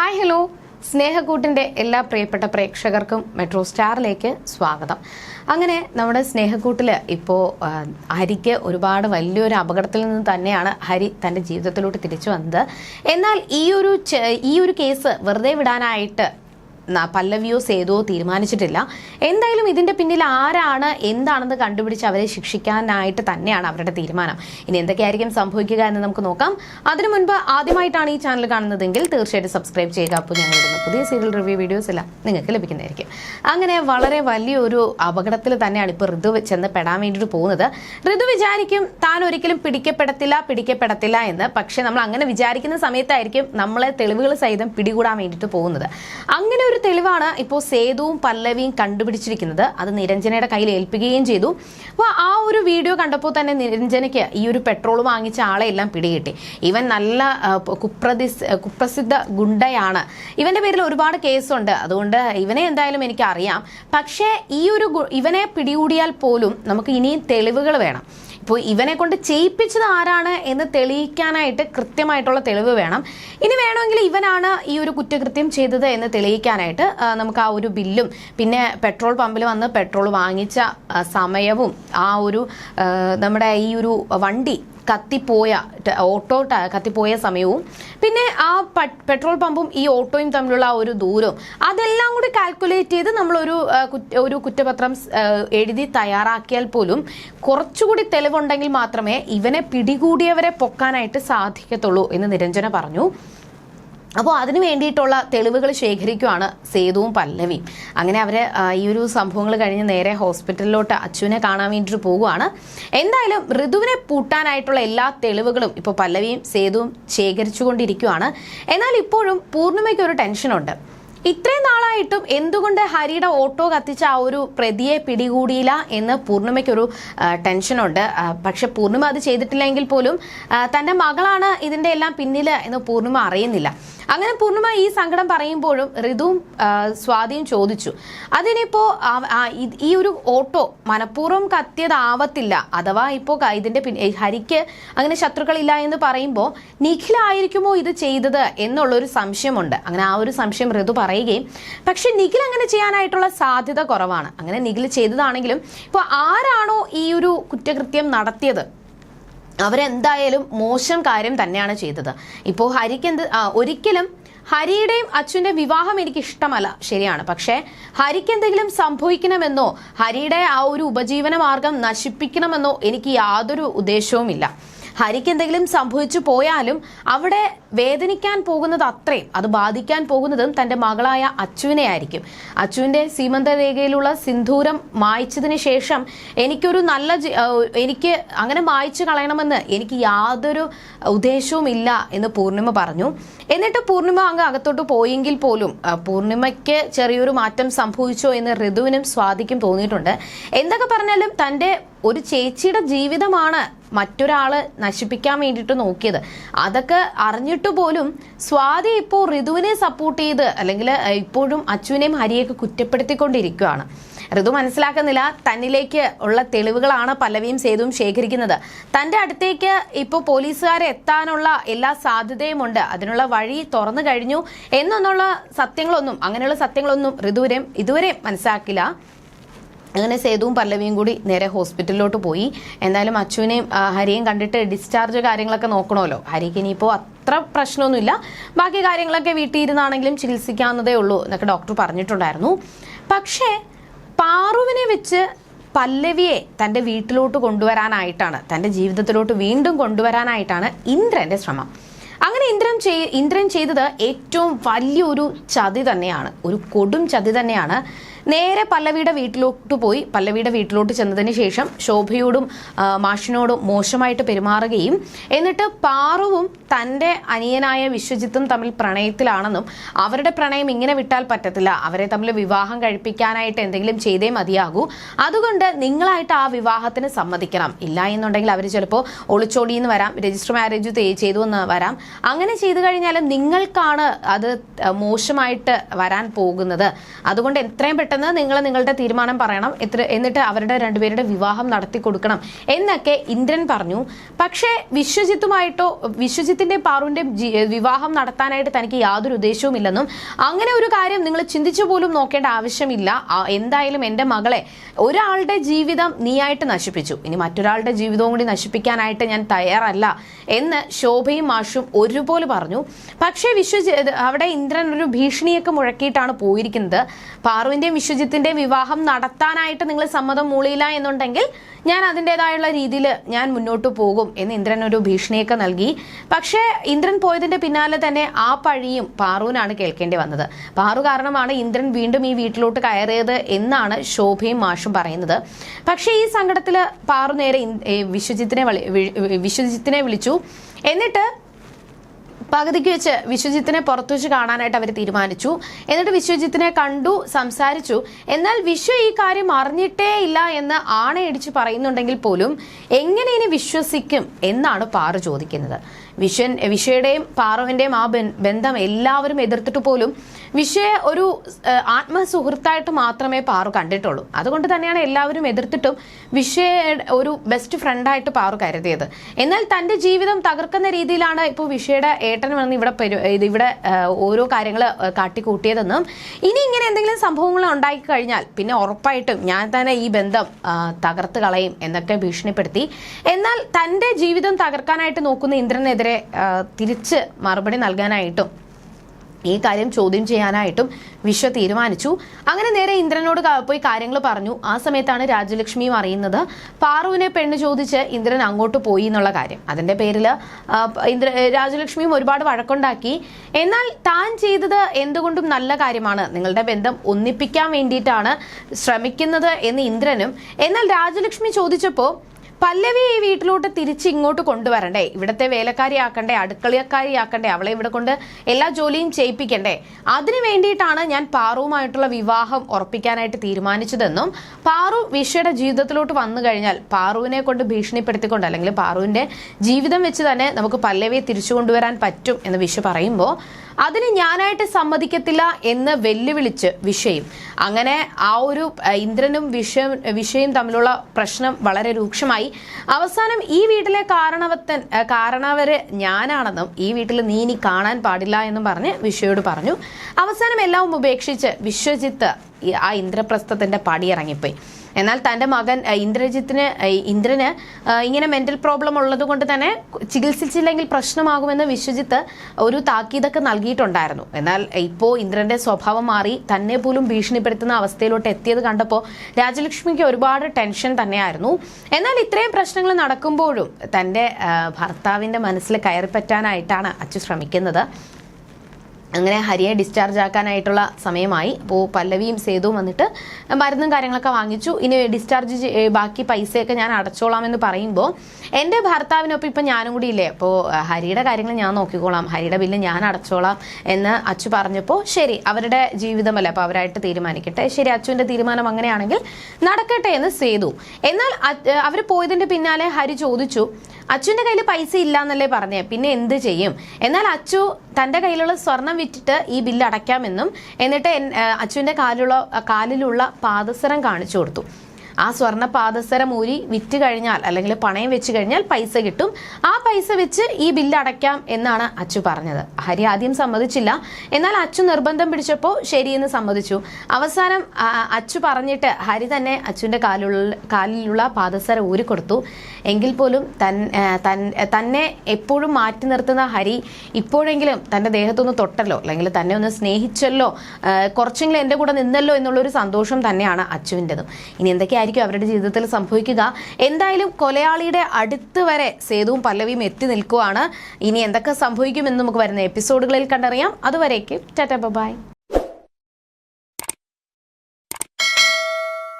Hi hello. സ്നേഹക്കൂട്ടിന്റെ എല്ലാ പ്രിയപ്പെട്ട പ്രേക്ഷകർക്കും മെട്രോ സ്റ്റാറിലേക്ക് സ്വാഗതം. അങ്ങനെ നമ്മുടെ സ്നേഹക്കൂട്ടിൽ ഇപ്പോൾ ഹരിക്ക് ഒരുപാട് വലിയൊരു അപകടത്തിൽ നിന്ന് തന്നെയാണ് ഹരി തന്റെ ജീവിതത്തിലോട്ട് തിരിച്ചു വന്നത്. എന്നാൽ ഈ ഒരു ഈ ഒരു കേസ് വെറുതെ വിടാനായിട്ട് പല്ലവിയോ സേതുവോ തീരുമാനിച്ചിട്ടില്ല. എന്തായാലും ഇതിന്റെ പിന്നിൽ ആരാണ് എന്താണെന്ന് കണ്ടുപിടിച്ച് അവരെ ശിക്ഷിക്കാനായിട്ട് തന്നെയാണ് അവരുടെ തീരുമാനം. ഇനി എന്തൊക്കെയായിരിക്കും സംഭവിക്കുക എന്ന് നമുക്ക് നോക്കാം. അതിനു മുൻപ് ആദ്യമായിട്ടാണ് ഈ ചാനൽ കാണുന്നതെങ്കിൽ തീർച്ചയായിട്ടും സബ്സ്ക്രൈബ് ചെയ്യുക. അപ്പോൾ ഞങ്ങൾ പുതിയ സീരിയൽ റിവ്യൂ വീഡിയോസ് എല്ലാം നിങ്ങൾക്ക് ലഭിക്കുന്നതായിരിക്കും. അങ്ങനെ വളരെ വലിയൊരു അപകടത്തിൽ തന്നെയാണ് ഇപ്പോൾ ഋതു ചെന്ന് പെടാൻ വേണ്ടിയിട്ട് പോകുന്നത്. ഋതു വിചാരിക്കും താൻ ഒരിക്കലും പിടിക്കപ്പെടത്തില്ല പിടിക്കപ്പെടത്തില്ല എന്ന്. പക്ഷേ നമ്മൾ അങ്ങനെ വിചാരിക്കുന്ന സമയത്തായിരിക്കും നമ്മളെ തെളിവുകൾ സഹിതം പിടികൂടാൻ വേണ്ടിയിട്ട് പോകുന്നത്. അങ്ങനെ ഒരു തെളിവാണ് ഇപ്പോൾ സേതുവും പല്ലവിയും കണ്ടുപിടിച്ചിരിക്കുന്നത്. അത് നിരഞ്ജനയുടെ കയ്യിൽ ഏൽപ്പിക്കുകയും ചെയ്തു. അപ്പോൾ ആ ഒരു വീഡിയോ കണ്ടപ്പോൾ തന്നെ നിരഞ്ജനയ്ക്ക് ഈ ഒരു പെട്രോൾ വാങ്ങിച്ച ആളെ എല്ലാം പിടികിട്ടി. ഇവൻ നല്ല കുപ്രതി കുപ്രസിദ്ധ ഗുണ്ടയാണ്. ഇവന്റെ പേരിൽ ഒരുപാട് കേസുണ്ട്. അതുകൊണ്ട് ഇവനെ എന്തായാലും എനിക്ക് അറിയാം പക്ഷേ ഈ ഒരു ഇവനെ പിടികൂടിയാൽ പോലും നമുക്ക് ഇനിയും തെളിവുകൾ വേണം. ഇപ്പോൾ ഇവനെ കൊണ്ട് ചെയ്യിപ്പിച്ചത് ആരാണ് എന്ന് തെളിയിക്കാനായിട്ട് കൃത്യമായിട്ടുള്ള തെളിവ് വേണം. ഇനി വേണമെങ്കിൽ ഇവനാണ് ഈ ഒരു കുറ്റകൃത്യം ചെയ്തത് എന്ന് തെളിയിക്കാനായിട്ട് നമുക്ക് ആ ഒരു ബില്ലും പിന്നെ പെട്രോൾ പമ്പിൽ വന്ന് പെട്രോൾ വാങ്ങിച്ച സമയവും ആ ഒരു നമ്മുടെ ഈ ഒരു വണ്ടി കത്തിപ്പോയ ഓട്ടോ കത്തിപ്പോയ സമയവും പിന്നെ ആ പെട്രോൾ പമ്പും ഈ ഓട്ടോയും തമ്മിലുള്ള ആ ഒരു ദൂരവും അതെല്ലാം കൂടി കാൽക്കുലേറ്റ് ചെയ്ത് നമ്മളൊരു ഒരു കുറ്റപത്രം എഴുതി തയ്യാറാക്കിയാൽ പോലും കുറച്ചുകൂടി തെളിവുണ്ടെങ്കിൽ മാത്രമേ ഇവനെ പിടികൂടിയവരെ പൊക്കാനായിട്ട് സാധിക്കത്തുള്ളൂ എന്ന് നിരഞ്ജന പറഞ്ഞു. അപ്പോൾ അതിന് വേണ്ടിയിട്ടുള്ള തെളിവുകൾ ശേഖരിക്കുവാണ് സേതുവും പല്ലവിയും. അങ്ങനെ അവരെ ഈ ഒരു സംഭവങ്ങൾ കഴിഞ്ഞ് നേരെ ഹോസ്പിറ്റലിലോട്ട് അച്ചുവിനെ കാണാൻ വേണ്ടിയിട്ട് പോവുകയാണ്. എന്തായാലും ഋതുവിനെ പൂട്ടാനായിട്ടുള്ള എല്ലാ തെളിവുകളും ഇപ്പോൾ പല്ലവിയും സേതുവും ശേഖരിച്ചുകൊണ്ടിരിക്കുവാണ്. എന്നാൽ ഇപ്പോഴും പൂർണിമയ്ക്ക് ഒരു ടെൻഷനുണ്ട്. ഇത്രയും നാളായിട്ടും എന്തുകൊണ്ട് ഹരിയുടെ ഓട്ടോ കത്തിച്ച ആ ഒരു പ്രതിയെ പിടികൂടിയില്ല എന്ന് പൂർണിമയ്ക്കൊരു ടെൻഷനുണ്ട്. പക്ഷെ പൂർണിമ അത് ചെയ്തിട്ടില്ലെങ്കിൽ പോലും തന്റെ മകളാണ് ഇതിന്റെ എല്ലാം പിന്നിൽ എന്ന് പൂർണിമ അറിയുന്നില്ല. അങ്ങനെ പൂർണിമ ഈ സങ്കടം പറയുമ്പോഴും ഋതുവും സ്വാതിയും ചോദിച്ചു അതിനിപ്പോ ഈ ഒരു ഓട്ടോ മനഃപൂർവം കത്തിയതാവത്തില്ല. അഥവാ ഇപ്പോ പിൻ- ഹരിക്ക് അങ്ങനെ ശത്രുക്കളില്ല എന്ന് പറയുമ്പോൾ നിഖിലായിരിക്കുമോ ഇത് ചെയ്തത്? എന്നുള്ളൊരു സംശയമുണ്ട്. അങ്ങനെ ആ ഒരു സംശയം ഋതു പറയുകയും പക്ഷെ നിഖിൽ അങ്ങനെ ചെയ്യാനായിട്ടുള്ള സാധ്യത കുറവാണ്. അങ്ങനെ നിഖിൽ ചെയ്തതാണെങ്കിലും ഇപ്പോൾ ആരാണോ ഈ ഒരു കുറ്റകൃത്യം നടത്തിയത്? അവരെന്തായാലും മോശം കാര്യം തന്നെയാണ് ചെയ്തത്. ഇപ്പോൾ ഹരിക്ക് എന്ത് ഒരിക്കലും ഹരിയുടെയും അച്ഛന്റെ വിവാഹം എനിക്ക് ഇഷ്ടമല്ല. ശരിയാണ്. പക്ഷേ ഹരിക്ക് എന്തെങ്കിലും സംഭവിക്കണമെന്നോ ഹരിയുടെ ആ ഒരു ഉപജീവന മാർഗം നശിപ്പിക്കണമെന്നോ എനിക്ക് യാതൊരു ഉദ്ദേശവുമില്ല. ഹരിക്ക് എന്തെങ്കിലും സംഭവിച്ചു പോയാലും അവിടെ വേദനിക്കാൻ പോകുന്നത് അത്രയും അത് ബാധിക്കാൻ പോകുന്നതും തന്റെ മകളായ അച്ചുവിനെ ആയിരിക്കും. അച്ചുവിന്റെ സീമന്തരേഖയിലുള്ള സിന്ദൂരം മായ്ച്ചതിന് ശേഷം എനിക്കൊരു നല്ല എനിക്ക് അങ്ങനെ മായ്ച്ചു കളയണമെന്ന് എനിക്ക് യാതൊരു ഉദ്ദേശവും ഇല്ല എന്ന് പൂർണിമ പറഞ്ഞു. എന്നിട്ട് പൂർണിമ അങ്ങ് അകത്തോട്ട് പോയെങ്കിൽ പോലും പൂർണിമയ്ക്ക് ചെറിയൊരു മാറ്റം സംഭവിച്ചോ എന്ന് ഋതുവിനും സ്വാതിക്കും തോന്നിയിട്ടുണ്ട്. എന്തൊക്കെ പറഞ്ഞാലും തന്റെ ഒരു ചേച്ചിയുടെ ജീവിതമാണ് മറ്റൊരാൾ നശിപ്പിക്കാൻ വേണ്ടിയിട്ട് നോക്കിയത്. അതൊക്കെ അറിഞ്ഞിട്ട് പോലും സ്വാതി ഇപ്പോൾ ഋതുവിനെ സപ്പോർട്ട് ചെയ്ത് അല്ലെങ്കിൽ ഇപ്പോഴും അച്ചുവിനെയും ഹരിയൊക്കെ കുറ്റപ്പെടുത്തിക്കൊണ്ടിരിക്കുകയാണ്. ഋതു മനസ്സിലാക്കുന്നില്ല തന്നിലേക്ക് ഉള്ള തെളിവുകളാണ് പല്ലവിയും സേതുവും ശേഖരിക്കുന്നത്. തന്റെ അടുത്തേക്ക് ഇപ്പോൾ പോലീസുകാരെ എത്താനുള്ള എല്ലാ സാധ്യതയുമുണ്ട്. അതിനുള്ള വഴി തുറന്നു കഴിഞ്ഞു. എന്നൊന്നുള്ള സത്യങ്ങളൊന്നും അങ്ങനെയുള്ള സത്യങ്ങളൊന്നും ഋതുവരെയും ഇതുവരെ മനസ്സിലാക്കില്ല. അങ്ങനെ സേതുവും പല്ലവിയും കൂടി നേരെ ഹോസ്പിറ്റലിലോട്ട് പോയി. എന്തായാലും അച്ചുവിനെയും ആ, ഹരിയെയും കണ്ടിട്ട് ഡിസ്ചാർജ് കാര്യങ്ങളൊക്കെ നോക്കണമല്ലോ. ഹരിക്ക് ഇനിയിപ്പോൾ അത്ര പ്രശ്നമൊന്നുമില്ല. ബാക്കി കാര്യങ്ങളൊക്കെ വീട്ടിൽ ഇരുന്നാണെങ്കിലും ചികിത്സിക്കാവുന്നതേ ഉള്ളൂ എന്നൊക്കെ ഡോക്ടർ പറഞ്ഞിട്ടുണ്ടായിരുന്നു. പക്ഷേ പാറുവിനെ വെച്ച് പല്ലവിയെ തന്റെ വീട്ടിലോട്ട് കൊണ്ടുവരാനായിട്ടാണ് തന്റെ ജീവിതത്തിലോട്ട് വീണ്ടും കൊണ്ടുവരാനായിട്ടാണ് ഇന്ദ്രന്റെ ശ്രമം. അങ്ങനെ ഇന്ദ്രൻ ചെയ് ഇന്ദ്രൻ ചെയ്തത് ഏറ്റവും വലിയൊരു ചതി തന്നെയാണ് ഒരു കൊടും ചതി തന്നെയാണ് നേരെ പല്ലവിയുടെ വീട്ടിലോട്ട് പോയി. പല്ലവിയുടെ വീട്ടിലോട്ട് ചെന്നതിന് ശേഷം ശോഭയോടും മാഷിനോടും മോശമായിട്ട് പെരുമാറുകയും എന്നിട്ട് പാറുവും തന്റെ അനിയനായ വിശ്വജിത്തും തമ്മിൽ പ്രണയത്തിലാണെന്നും അവരുടെ പ്രണയം ഇങ്ങനെ വിട്ടാൽ പറ്റത്തില്ല. അവരെ തമ്മിൽ വിവാഹം കഴിപ്പിക്കാനായിട്ട് എന്തെങ്കിലും ചെയ്തേ മതിയാകൂ. അതുകൊണ്ട് നിങ്ങളായിട്ട് ആ വിവാഹത്തിന് സമ്മതിക്കണം. ഇല്ല എന്നുണ്ടെങ്കിൽ അവർ ചിലപ്പോൾ ഒളിച്ചോടിയെന്ന് വരാം രജിസ്റ്റർ മാരേജ് ചെയ്തു എന്ന് വരാം. അങ്ങനെ ചെയ്തു കഴിഞ്ഞാൽ നിങ്ങൾക്കാണ് അത് മോശമായിട്ട് വരാൻ പോകുന്നത്. അതുകൊണ്ട് എത്രയും പെട്ടെന്ന് നിങ്ങൾ നിങ്ങളുടെ തീരുമാനം പറയണം. എത്ര എന്നിട്ട് അവരുടെ രണ്ടുപേരുടെ വിവാഹം നടത്തി കൊടുക്കണം എന്നൊക്കെ ഇന്ദ്രൻ പറഞ്ഞു. പക്ഷേ വിശ്വജിത്തുമായിട്ടോ വിശ്വജിത്തിന്റെ പാറുവിന്റെ വിവാഹം നടത്താനായിട്ട് തനിക്ക് യാതൊരു ഉദ്ദേശവും ഇല്ലെന്നും അങ്ങനെ ഒരു കാര്യം നിങ്ങൾ ചിന്തിച്ചു പോലും നോക്കേണ്ട ആവശ്യമില്ല. എന്തായാലും എന്റെ മകളെ ഒരാളുടെ ജീവിതം നീയായിട്ട് നശിപ്പിച്ചു. ഇനി മറ്റൊരാളുടെ ജീവിതവും കൂടി നശിപ്പിക്കാനായിട്ട് ഞാൻ തയ്യാറല്ല എന്ന് ശോഭയും മാഷും ഒരുപോലെ പറഞ്ഞു. പക്ഷേ വിശ്വജി അവിടെ ഇന്ദ്രൻ ഒരു ഭീഷണിയൊക്കെ മുഴക്കിയിട്ടാണ് പോയിരിക്കുന്നത്. പാറുവിന്റെയും വിശ്വജിത്തിന്റെയും വിവാഹം നടത്താനായിട്ട് നിങ്ങൾ സമ്മതം മൂളിയില്ല എന്നുണ്ടെങ്കിൽ ഞാൻ അതിന്റെതായുള്ള രീതിയിൽ ഞാൻ മുന്നോട്ട് പോകും എന്ന് ഇന്ദ്രൻ ഒരു ഭീഷണിയൊക്കെ നൽകി. പക്ഷേ ഇന്ദ്രൻ പോയതിന്റെ പിന്നാലെ തന്നെ ആ പഴിയും പാറുവിനാണ് കേൾക്കേണ്ടി വന്നത്. പാറു കാരണമാണ് ഇന്ദ്രൻ വീണ്ടും ഈ വീട്ടിലോട്ട് കയറിയത് എന്നാണ് ശോഭയും മാഷും പറയുന്നത്. പക്ഷേ ഈ സങ്കടത്തിൽ പാറു നേരെ വിശ്വജിത്തിനെ വിശ്വജിത്തിനെ വിളിച്ചു. എന്നിട്ട് പകുതിക്ക് വെച്ച് വിശ്വജിത്തിനെ പുറത്തു വെച്ച് കാണാനായിട്ട് അവർ തീരുമാനിച്ചു. എന്നിട്ട് വിശ്വജിത്തിനെ കണ്ടു സംസാരിച്ചു. എന്നാൽ വിശ്വ ഈ കാര്യം അറിഞ്ഞിട്ടേ ഇല്ല എന്ന് ആണയടിച്ച് പറയുന്നുണ്ടെങ്കിൽ പോലും എങ്ങനെ ഇനി വിശ്വസിക്കും എന്നാണ് പാറു ചോദിക്കുന്നത്. വിശ്വൻ വിഷയുടെയും പാറുവിന്റെയും ആ ബന്ധം എല്ലാവരും എതിർത്തിട്ട് പോലും വിഷയെ ഒരു ആത്മസുഹൃത്തായിട്ട് മാത്രമേ പാറു കണ്ടിട്ടുള്ളൂ. അതുകൊണ്ട് തന്നെയാണ് എല്ലാവരും എതിർത്തിട്ടും വിഷയ ഒരു ബെസ്റ്റ് ഫ്രണ്ടായിട്ട് പാറു കരുതിയത്. എന്നാൽ തന്റെ ജീവിതം തകർക്കുന്ന രീതിയിലാണ് ഇപ്പോൾ വിഷയുടെ ഏട്ടൻ വന്ന് ഇവിടെ ഇവിടെ ഓരോ കാര്യങ്ങൾ കാട്ടിക്കൂട്ടിയതെന്നും ഇനി ഇങ്ങനെ എന്തെങ്കിലും സംഭവങ്ങൾ ഉണ്ടാക്കി കഴിഞ്ഞാൽ പിന്നെ ഉറപ്പായിട്ടും ഞാൻ തന്നെ ഈ ബന്ധം തകർത്ത് കളയും എന്നൊക്കെ ഭീഷണിപ്പെടുത്തി. എന്നാൽ തന്റെ ജീവിതം തകർക്കാനായിട്ട് നോക്കുന്ന ഇന്ദ്രനെതിരെ ആ, തിരിച്ച് മറുപടി നൽകാനായിട്ടും ഈ കാര്യം ചോദ്യം ചെയ്യാനായിട്ടും വിശ്വ തീരുമാനിച്ചു. അങ്ങനെ നേരെ ഇന്ദ്രനോട് പോയി കാര്യങ്ങൾ പറഞ്ഞു. ആ സമയത്താണ് രാജലക്ഷ്മിയും അറിയുന്നത് പാറുവിനെ പെണ്ണ് ചോദിച്ച് ഇന്ദ്രൻ അങ്ങോട്ട് പോയി എന്നുള്ള കാര്യം. അതിന്റെ പേരിൽ ഇന്ദ്ര രാജലക്ഷ്മിയും ഒരുപാട് വഴക്കുണ്ടാക്കി. എന്നാൽ താൻ ചെയ്തത് എന്തുകൊണ്ടും നല്ല കാര്യമാണ്. നിങ്ങളുടെ ബന്ധം ഒന്നിപ്പിക്കാൻ വേണ്ടിയിട്ടാണ് ശ്രമിക്കുന്നത് എന്ന് ഇന്ദ്രനും. എന്നാൽ രാജലക്ഷ്മി ചോദിച്ചപ്പോൾ പല്ലവി ഈ വീട്ടിലോട്ട് തിരിച്ച് ഇങ്ങോട്ട് കൊണ്ടുവരണ്ടേ? ഇവിടത്തെ അടുക്കളക്കാരി അടുക്കളക്കാരിയാക്കണ്ടേ അവളെ ഇവിടെ കൊണ്ട് എല്ലാ ജോലിയും ചെയ്യിപ്പിക്കണ്ടേ? അതിനു വേണ്ടിയിട്ടാണ് ഞാൻ പാറുവുമായിട്ടുള്ള വിവാഹം ഉറപ്പിക്കാനായിട്ട് തീരുമാനിച്ചതെന്നും പാറു വിഷയുടെ ജീവിതത്തിലോട്ട് വന്നു കഴിഞ്ഞാൽ പാറുവിനെ കൊണ്ട് ഭീഷണിപ്പെടുത്തിക്കൊണ്ട് അല്ലെങ്കിൽ പാറുവിന്റെ ജീവിതം വെച്ച് തന്നെ നമുക്ക് പല്ലവിയെ തിരിച്ചു കൊണ്ടുവരാൻ പറ്റും എന്ന് വിഷ പറയുമ്പോൾ അതിന് ഞാനായിട്ട് സമ്മതിക്കത്തില്ല എന്ന് വെല്ലുവിളിച്ച് വിഷയം. അങ്ങനെ ആ ഒരു ഇന്ദ്രനും വിഷയം വിഷയും തമ്മിലുള്ള പ്രശ്നം വളരെ രൂക്ഷമായി. അവസാനം ഈ വീട്ടിലെ കാരണവത്തൻ കാരണവര് ഞാനാണെന്നും ഈ വീട്ടിൽ നീ ഇനി കാണാൻ പാടില്ല എന്നും പറഞ്ഞ് വിഷയോട് പറഞ്ഞു. അവസാനം എല്ലാം ഉപേക്ഷിച്ച് വിശ്വജിത്ത് ആ ഇന്ദ്രപ്രസ്ഥത്തിന്റെ പടിയിറങ്ങിപ്പോയി. എന്നാൽ തന്റെ മകൻ ഇന്ദ്രജിത്തിന് ഇന്ദ്രന് ഇങ്ങനെ മെന്റൽ പ്രോബ്ലം ഉള്ളത് കൊണ്ട് തന്നെ ചികിത്സിച്ചില്ലെങ്കിൽ പ്രശ്നമാകുമെന്ന് വിശ്വജിത്ത് ഒരു താക്കീതൊക്കെ നൽകിയിട്ടുണ്ടായിരുന്നു. എന്നാൽ ഇപ്പോൾ ഇന്ദ്രന്റെ സ്വഭാവം മാറി തന്നെ പോലും ഭീഷണിപ്പെടുത്തുന്ന അവസ്ഥയിലോട്ട് എത്തിയത് കണ്ടപ്പോൾ രാജലക്ഷ്മിക്ക് ഒരുപാട് ടെൻഷൻ തന്നെയായിരുന്നു. എന്നാൽ ഇത്രയും പ്രശ്നങ്ങൾ നടക്കുമ്പോഴും തന്റെ ഭർത്താവിന്റെ മനസ്സിൽ കയറിപ്പറ്റാനായിട്ടാണ് അച്ചു ശ്രമിക്കുന്നത്. അങ്ങനെ ഹരിയെ ഡിസ്ചാർജ് ആക്കാനായിട്ടുള്ള സമയമായി. അപ്പോൾ പല്ലവിയും സേതുവും വന്നിട്ട് മരുന്നും കാര്യങ്ങളൊക്കെ വാങ്ങിച്ചു. ഇനി ഡിസ്ചാർജ് ബാക്കി പൈസയൊക്കെ ഞാൻ അടച്ചോളാം എന്ന് പറയുമ്പോൾ എന്റെ ഭർത്താവിനൊപ്പം ഇപ്പം ഞാനും കൂടി ഇല്ലേ? അപ്പോൾ ഹരിയുടെ കാര്യങ്ങൾ ഞാൻ നോക്കിക്കോളാം. ഹരിയുടെ ബില്ല് ഞാൻ അടച്ചോളാം എന്ന് അച്ചു പറഞ്ഞപ്പോൾ ശരി അവരുടെ ജീവിതമല്ല? അപ്പോൾ അവരായിട്ട് തീരുമാനിക്കട്ടെ. ശരി അച്ചുവിന്റെ തീരുമാനം അങ്ങനെയാണെങ്കിൽ നടക്കട്ടെ എന്ന് സേതു. എന്നാൽ അവർ പോയതിന്റെ പിന്നാലെ ഹരി ചോദിച്ചു അച്ചുവിന്റെ കയ്യിൽ പൈസ ഇല്ല എന്നല്ലേ പറഞ്ഞേ. പിന്നെ എന്ത് ചെയ്യും? എന്നാൽ അച്ചു തന്റെ കയ്യിലുള്ള സ്വർണം വിറ്റിട്ട് ഈ ബില്ല് അടയ്ക്കാമെന്നും എന്നിട്ട് അച്ചുവിന്റെ കാലിലുള്ള കാലിലുള്ള പാദസരം കാണിച്ചു കൊടുത്തു. ആ സ്വർണ പാദസരം ഊരി വിറ്റ് കഴിഞ്ഞാൽ അല്ലെങ്കിൽ പണയം വെച്ച് കഴിഞ്ഞാൽ പൈസ കിട്ടും. ആ പൈസ വെച്ച് ഈ ബില്ല് അടയ്ക്കാം എന്നാണ് അച്ചു പറഞ്ഞത്. ഹരി ആദ്യം സമ്മതിച്ചില്ല. എന്നാൽ അച്ചു നിർബന്ധം പിടിച്ചപ്പോൾ ശരിയെന്ന് സമ്മതിച്ചു. അവസാനം അച്ചു പറഞ്ഞിട്ട് ഹരി തന്നെ അച്ചുവിന്റെ കാലിലുള്ള കാലിലുള്ള പാദസരം ഊരിക്കൊടുത്തു എങ്കിൽ പോലും തൻ തന്നെ എപ്പോഴും മാറ്റി നിർത്തുന്ന ഹരി ഇപ്പോഴെങ്കിലും തന്റെ ദേഹത്തൊന്ന് തൊട്ടല്ലോ അല്ലെങ്കിൽ തന്നെ ഒന്ന് സ്നേഹിച്ചല്ലോ കുറച്ചെങ്കിലും എന്റെ കൂടെ നിന്നല്ലോ എന്നുള്ളൊരു സന്തോഷം തന്നെയാണ് അച്ചുവിന്റെതും ഇനി എന്തൊക്കെയായിരിക്കും അവരുടെ ജീവിതത്തിൽ സംഭവിക്കുക. എന്തായാലും കൊലയാളിയുടെ അടുത്ത് വരെ സേതുവും പല്ലവിയും എത്തി നിൽക്കുവാണ്. ഇനി എന്തൊക്കെ സംഭവിക്കുമെന്ന് നമുക്ക് വരുന്ന എപ്പിസോഡുകളിൽ കണ്ടറിയാം. അതുവരേക്കും ടാറ്റ ബൈ.